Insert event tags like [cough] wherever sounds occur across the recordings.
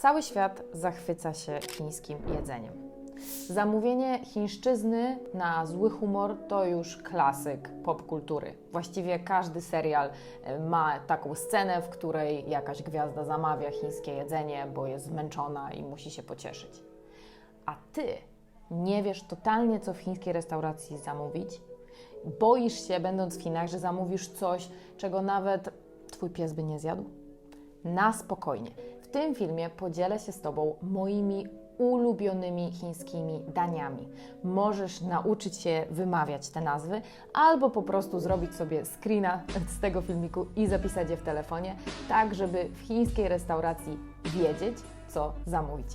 Cały świat zachwyca się chińskim jedzeniem. Zamówienie chińszczyzny na zły humor to już klasyk popkultury. Właściwie każdy serial e, ma taką scenę, w której jakaś gwiazda zamawia chińskie jedzenie, bo jest zmęczona i musi się pocieszyć. A ty nie wiesz totalnie, co w chińskiej restauracji zamówić? Boisz się, będąc w Chinach, że zamówisz coś, czego nawet twój pies by nie zjadł? Na spokojnie. W tym filmie podzielę się z Tobą moimi ulubionymi chińskimi daniami. Możesz nauczyć się wymawiać te nazwy, albo po prostu zrobić sobie screena z tego filmiku i zapisać je w telefonie, tak żeby w chińskiej restauracji wiedzieć, co zamówić.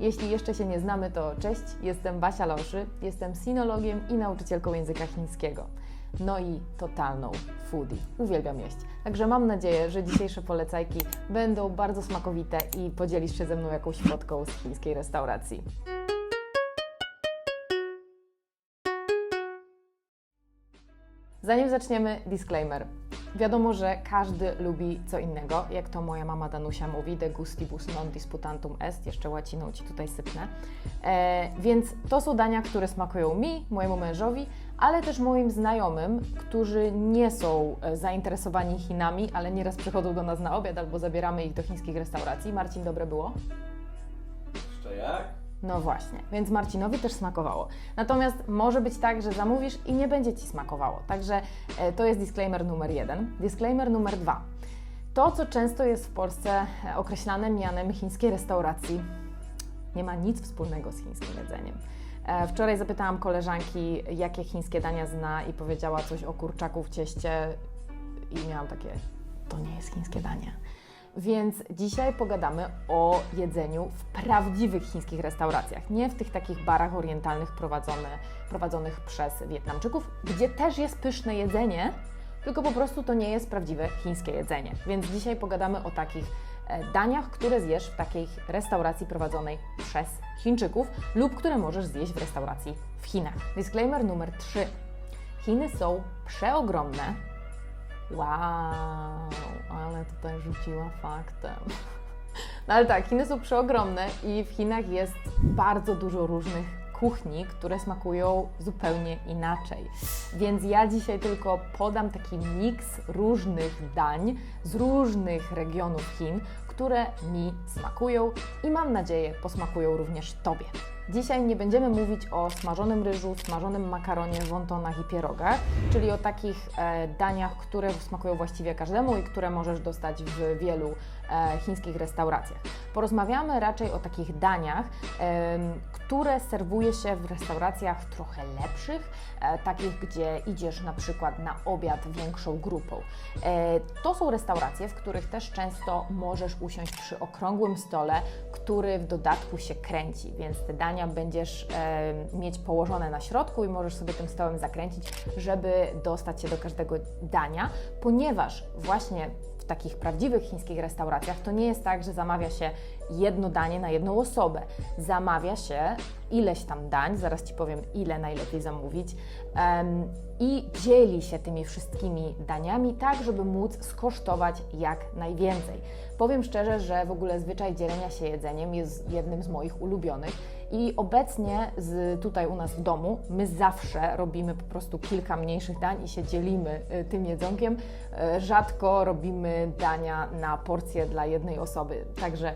Jeśli jeszcze się nie znamy, to cześć, jestem Basia Loszy, jestem sinologiem i nauczycielką języka chińskiego. No i totalną foodie. Uwielbiam jeść. Także mam nadzieję, że dzisiejsze polecajki będą bardzo smakowite i podzielisz się ze mną jakąś fotką z chińskiej restauracji. Zanim zaczniemy, disclaimer. Wiadomo, że każdy lubi co innego, jak to moja mama Danusia mówi, de gustibus non disputantum est, jeszcze łaciną Ci tutaj sypnę. E, więc to są dania, które smakują mi, mojemu mężowi, ale też moim znajomym, którzy nie są e, zainteresowani Chinami, ale nieraz przychodzą do nas na obiad albo zabieramy ich do chińskich restauracji. Marcin, dobre było? Jeszcze jak? No właśnie, więc Marcinowi też smakowało. Natomiast może być tak, że zamówisz i nie będzie Ci smakowało. Także e, to jest disclaimer numer jeden. Disclaimer numer dwa. To, co często jest w Polsce e, określane mianem chińskiej restauracji, nie ma nic wspólnego z chińskim jedzeniem. E, Wczoraj zapytałam koleżanki, jakie chińskie dania zna i powiedziała coś o kurczaku w cieście i miałam takie, to nie jest chińskie danie. Więc dzisiaj pogadamy o jedzeniu w prawdziwych chińskich restauracjach, nie w tych takich barach orientalnych prowadzone, prowadzonych przez Wietnamczyków, gdzie też jest pyszne jedzenie, tylko po prostu to nie jest prawdziwe chińskie jedzenie. Więc dzisiaj pogadamy o takich e, daniach, które zjesz w takiej restauracji prowadzonej przez Chińczyków lub które możesz zjeść w restauracji w Chinach. Disclaimer numer 3. Chiny są przeogromne, Wow, ale tutaj rzuciła faktem. No ale tak, Chiny są przeogromne i w Chinach jest bardzo dużo różnych kuchni, które smakują zupełnie inaczej. Więc ja dzisiaj tylko podam taki miks różnych dań z różnych regionów Chin, które mi smakują i mam nadzieję posmakują również Tobie. Dzisiaj nie będziemy mówić o smażonym ryżu, smażonym makaronie, wontonach i pierogach, czyli o takich e, daniach, które smakują właściwie każdemu i które możesz dostać w wielu e, chińskich restauracjach. Porozmawiamy raczej o takich daniach, które serwuje się w restauracjach trochę lepszych, e, takich, gdzie idziesz na przykład na obiad większą grupą. To są restauracje, w których też często możesz usiąść przy okrągłym stole, który w dodatku się kręci, więc te dania będziesz e, mieć położone na środku i możesz sobie tym stołem zakręcić, żeby dostać się do każdego dania, ponieważ właśnie w takich prawdziwych chińskich restauracjach to nie jest tak, że zamawia się jedno danie na jedną osobę. Zamawia się ileś tam dań, zaraz Ci powiem, ile najlepiej zamówić, i dzieli się tymi wszystkimi daniami, tak, żeby móc skosztować jak najwięcej. Powiem szczerze, że w ogóle zwyczaj dzielenia się jedzeniem jest jednym z moich ulubionych i obecnie z, tutaj u nas w domu my zawsze robimy po prostu kilka mniejszych dań i się dzielimy y, tym jedzonkiem. Y, Rzadko robimy dania na porcję dla jednej osoby, także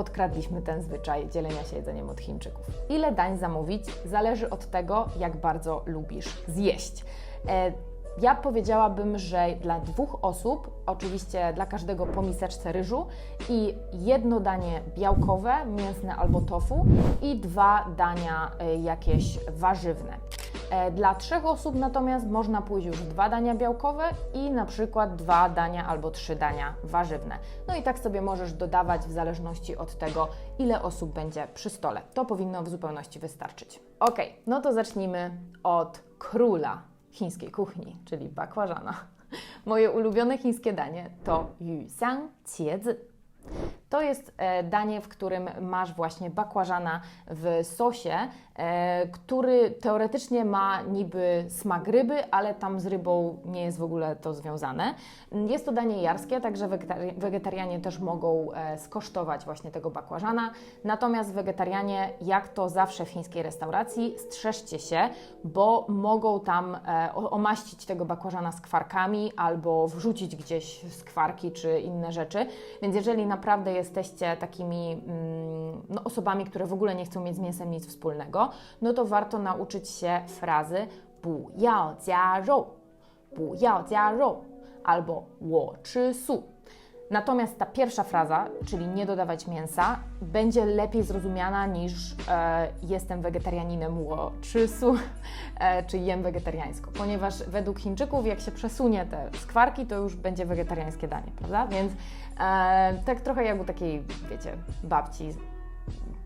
podkradliśmy ten zwyczaj dzielenia się jedzeniem od Chińczyków. Ile dań zamówić zależy od tego, jak bardzo lubisz zjeść. E, ja powiedziałabym, że dla dwóch osób, oczywiście dla każdego po miseczce ryżu i jedno danie białkowe, mięsne albo tofu i dwa dania y, jakieś warzywne. E, Dla trzech osób natomiast można pójść już dwa dania białkowe i na przykład dwa dania albo trzy dania warzywne. No i tak sobie możesz dodawać w zależności od tego, ile osób będzie przy stole. To powinno w zupełności wystarczyć. Ok, no to zacznijmy od króla chińskiej kuchni, czyli bakłażana. Moje ulubione chińskie danie to yuxiang qiezi. To jest e, danie, w którym masz właśnie bakłażana w sosie, e, który teoretycznie ma niby smak ryby, ale tam z rybą nie jest w ogóle to związane. Jest to danie jarskie, także wegetari- wegetarianie też mogą e, skosztować właśnie tego bakłażana. Natomiast wegetarianie, jak to zawsze w chińskiej restauracji, strzeżcie się, bo mogą tam omaścić tego bakłażana skwarkami albo wrzucić gdzieś skwarki czy inne rzeczy. Więc jeżeli naprawdę jesteście takimi mm, no, osobami, które w ogóle nie chcą mieć z mięsem nic wspólnego, no to warto nauczyć się frazy 不要加肉，不要加肉 albo 我吃素。 Natomiast ta pierwsza fraza, czyli nie dodawać mięsa, będzie lepiej zrozumiana niż e, jestem wegetarianinem ło czy e, czy jem wegetariańsko, ponieważ według Chińczyków jak się przesunie te skwarki, to już będzie wegetariańskie danie, prawda? Więc e, tak trochę jak u takiej, wiecie, babci,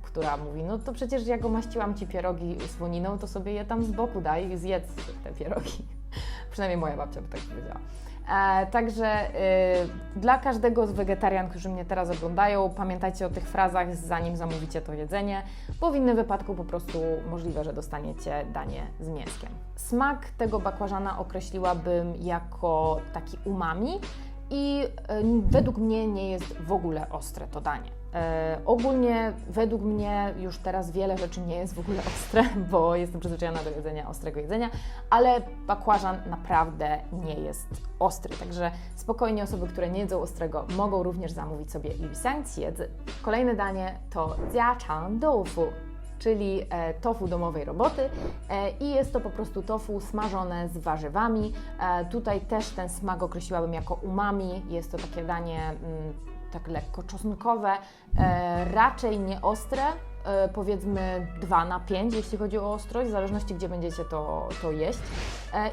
która mówi, no to przecież jak omaściłam Ci pierogi słoniną, to sobie je tam z boku daj i zjedz te pierogi. [laughs] Przynajmniej moja babcia by tak powiedziała. E, także y, dla każdego z wegetarian, którzy mnie teraz oglądają, pamiętajcie o tych frazach, zanim zamówicie to jedzenie, bo w innym wypadku po prostu możliwe, że dostaniecie danie z mięskiem. Smak tego bakłażana określiłabym jako taki umami i y, według mnie nie jest w ogóle ostre to danie. E, ogólnie według mnie już teraz wiele rzeczy nie jest w ogóle [laughs] ostre, bo jestem przyzwyczajona do jedzenia ostrego jedzenia, ale bakłażan naprawdę nie jest ostry. Także spokojnie osoby, które nie jedzą ostrego, mogą również zamówić sobie yuxiang. Kolejne danie to jiachang doufu czyli e, tofu domowej roboty e, i jest to po prostu tofu smażone z warzywami. E, tutaj też ten smak określiłabym jako umami, jest to takie danie mm, tak lekko czosnkowe, raczej nieostre, powiedzmy 2 na 5, jeśli chodzi o ostrość, w zależności gdzie będziecie to, to jeść.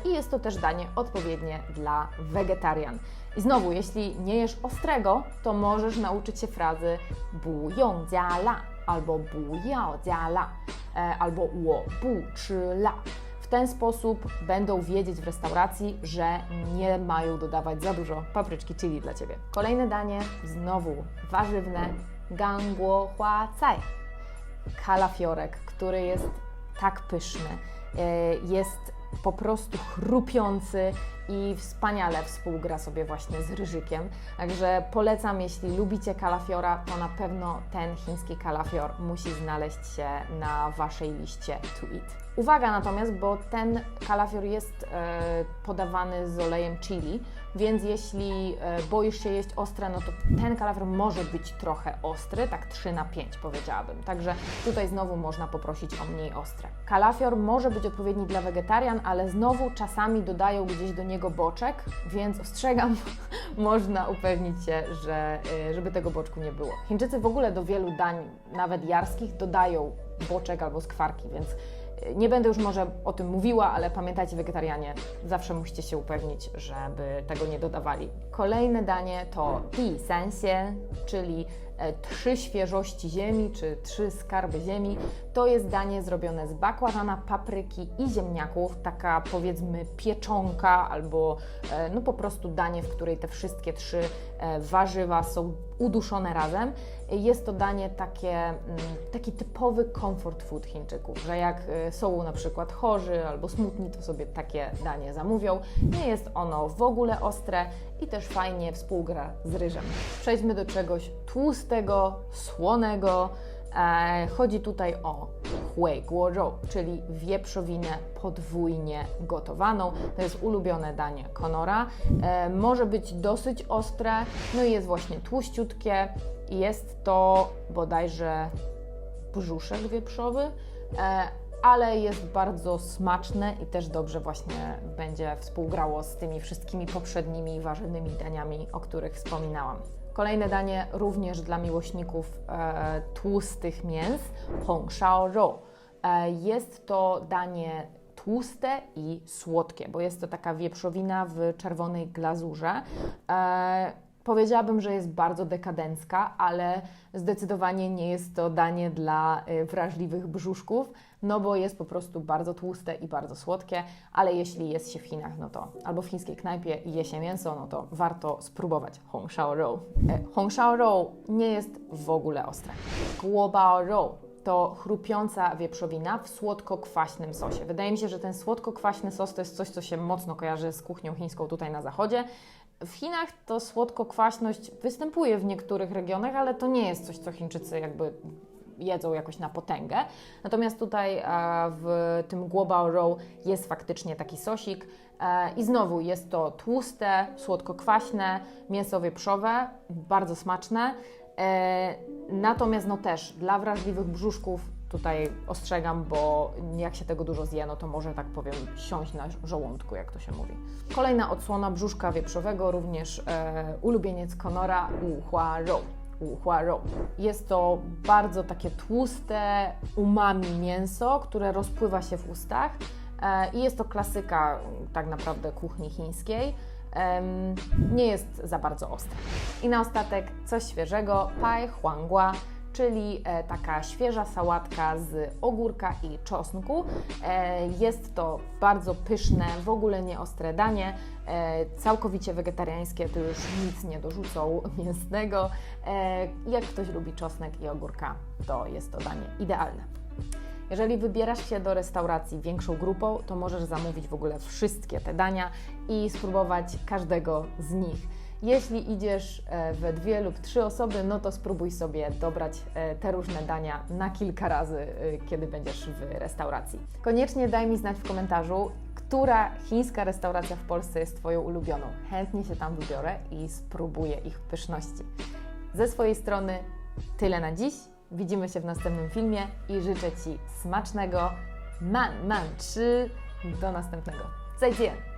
I jest to też danie odpowiednie dla wegetarian. I znowu, jeśli nie jesz ostrego, to możesz nauczyć się frazy bujądziala, albo bujao jia la, e, albo wo bu czy la. W ten sposób będą wiedzieć w restauracji, że nie mają dodawać za dużo papryczki chili dla Ciebie. Kolejne danie, znowu warzywne, ganguo hua cai. Kalafiorek, który jest tak pyszny. E, jest po prostu chrupiący i wspaniale współgra sobie właśnie z ryżykiem. Także polecam, jeśli lubicie kalafiora, to na pewno ten chiński kalafior musi znaleźć się na Waszej liście to eat. Uwaga natomiast, bo ten kalafior jest e, podawany z olejem chili, więc jeśli e, boisz się jeść ostre, no to ten kalafior może być trochę ostry, tak 3 na 5 powiedziałabym. Także tutaj znowu można poprosić o mniej ostre. Kalafior może być odpowiedni dla wegetarian, ale znowu czasami dodają gdzieś do niego boczek, więc ostrzegam, [laughs] można upewnić się, że, y, żeby tego boczku nie było. Chińczycy w ogóle do wielu dań, nawet jarskich, dodają boczek albo skwarki, więc nie będę już może o tym mówiła, ale pamiętajcie, wegetarianie, zawsze musicie się upewnić, żeby tego nie dodawali. Kolejne danie to Di Sanxian, czyli trzy świeżości ziemi, czy trzy skarby ziemi. To jest danie zrobione z bakłażana, papryki i ziemniaków, taka powiedzmy pieczonka albo e, no po prostu danie, w której te wszystkie trzy e, warzywa są uduszone razem. Jest to danie takie, mm, taki typowy comfort food Chińczyków, że jak e, są na przykład chorzy albo smutni, to sobie takie danie zamówią. Nie jest ono w ogóle ostre i też fajnie współgra z ryżem. Przejdźmy do czegoś tłustego, słonego. E, chodzi tutaj o hui guo rou, czyli wieprzowinę podwójnie gotowaną. To jest ulubione danie Konora. E, może być dosyć ostre, no i jest właśnie tłuściutkie. Jest to bodajże brzuszek wieprzowy, e, ale jest bardzo smaczne i też dobrze właśnie będzie współgrało z tymi wszystkimi poprzednimi warzywnymi daniami, o których wspominałam. Kolejne danie również dla miłośników e, tłustych mięs, Hong Shao Rou. E, jest to danie tłuste i słodkie, bo jest to taka wieprzowina w czerwonej glazurze. E, Powiedziałabym, że jest bardzo dekadencka, ale zdecydowanie nie jest to danie dla y, wrażliwych brzuszków, no bo jest po prostu bardzo tłuste i bardzo słodkie, ale jeśli jest się w Chinach, no to albo w chińskiej knajpie i je się mięso, no to warto spróbować Hong Shao Rou. E, Hong Shao Rou nie jest w ogóle ostre. Guo Rou to chrupiąca wieprzowina w słodko-kwaśnym sosie. Wydaje mi się, że ten słodko-kwaśny sos to jest coś, co się mocno kojarzy z kuchnią chińską tutaj na zachodzie. W Chinach to słodko-kwaśność występuje w niektórych regionach, ale to nie jest coś, co Chińczycy jakby jedzą jakoś na potęgę. Natomiast tutaj e, w tym Guobao Roll jest faktycznie taki sosik e, i znowu jest to tłuste, słodko-kwaśne, mięso wieprzowe, bardzo smaczne. E, Natomiast no też dla wrażliwych brzuszków tutaj ostrzegam, bo jak się tego dużo zje, no to może tak powiem siąść na żołądku, jak to się mówi. Kolejna odsłona brzuszka wieprzowego, również e, ulubieniec Roll. Wuhua Roll. Jest to bardzo takie tłuste umami mięso, które rozpływa się w ustach e, i jest to klasyka tak naprawdę kuchni chińskiej. Nie jest za bardzo ostre. I na ostatek coś świeżego, pai huanggua, czyli e, taka świeża sałatka z ogórka i czosnku. E, jest to bardzo pyszne, w ogóle nie ostre danie, e, całkowicie wegetariańskie, tu już nic nie dorzucą [laughs] mięsnego. Jak ktoś lubi czosnek i ogórka, to jest to danie idealne. Jeżeli wybierasz się do restauracji większą grupą, to możesz zamówić w ogóle wszystkie te dania i spróbować każdego z nich. Jeśli idziesz e, we dwie lub trzy osoby, no to spróbuj sobie dobrać e, te różne dania na kilka razy, e, kiedy będziesz w restauracji. Koniecznie daj mi znać w komentarzu, która chińska restauracja w Polsce jest Twoją ulubioną. Chętnie się tam wybiorę i spróbuję ich pyszności. Ze swojej strony tyle na dziś. Widzimy się w następnym filmie i życzę Ci smacznego man man 吃. Do następnego. 再见。